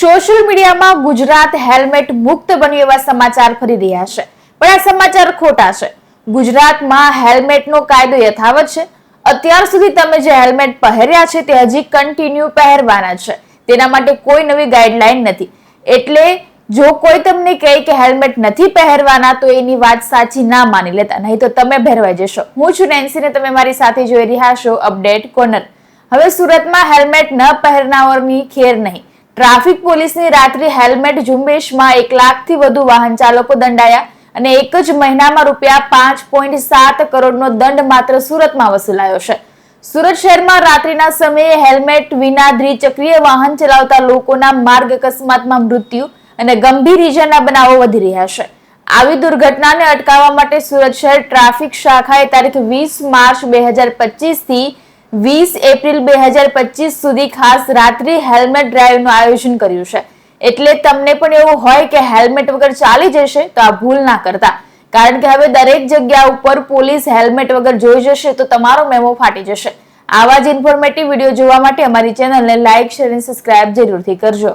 Social મીડિયામાં Gujarat helmet મુક્ત બન્યું એવા સમાચાર ફરી રહ્યા છે. પણ આ સમાચાર ખોટા છે. ગુજરાતમાં હેલ્મેટનો કાયદો યથાવત છે. અત્યાર સુધી તમે જે હેલ્મેટ પહેર્યા છે તે હજી કન્ટિન્યુ પહેરવાના છે. તેના માટે કોઈ નવી ગાઈડલાઈન નથી. એટલે જો કોઈ તમને કહે કે હેલ્મેટ નથી પહેરવાના તો એની વાત સાચી ના માની લેતા. નહીં તો તમે ભેરવાઈ જશો. હું છું નેન્સી ને તમે મારી સાથે જોઈ રહ્યા છો અપડેટ કોર્નર. હવે સુરતમાં હેલ્મેટ ન પહેરનારની ખેર નહીં. ટ્રાફિક પોલીસની રાત્રિ હેલ્મેટ ઝુંબેશમાં એક લાખથી વધુ વાહન ચાલકો દંડાયા અને એક જ મહિનામાં રૂપિયા પાંચ પોઈન્ટ સાત કરોડનો દંડ માત્ર સુરતમાં વસૂલાયો છે. સુરત શહેરમાં રાત્રિના સમયે હેલ્મેટ વિના દ્વિચક્રીય વાહન ચલાવતા લોકોના માર્ગ અકસ્માતમાં મૃત્યુ અને ગંભીર ઇજાના બનાવો વધી રહ્યા છે. આવી દુર્ઘટનાને અટકાવવા માટે સુરત શહેર ટ્રાફિક શાખાએ તારીખ વીસ માર્ચ બે હજાર પચીસથી વીસ એપ્રિલ બે હજાર પચીસ સુધી ખાસ રાત્રિ હેલ્મેટ ડ્રાઈવનું આયોજન કર્યું છે. એટલે તમને પણ એવું હોય કે હેલ્મેટ વગર ચાલી જશે તો આ ભૂલ ના કરતા. કારણ કે હવે દરેક જગ્યા ઉપર પોલીસ હેલ્મેટ વગર જોઈ જશે તો તમારો મેમો ફાટી જશે. આવા જ ઇન્ફોર્મેટિવ વીડિયો જોવા માટે અમારી ચેનલને લાઇક શેર અને સબસ્ક્રાઇબ જરૂરથી કરજો.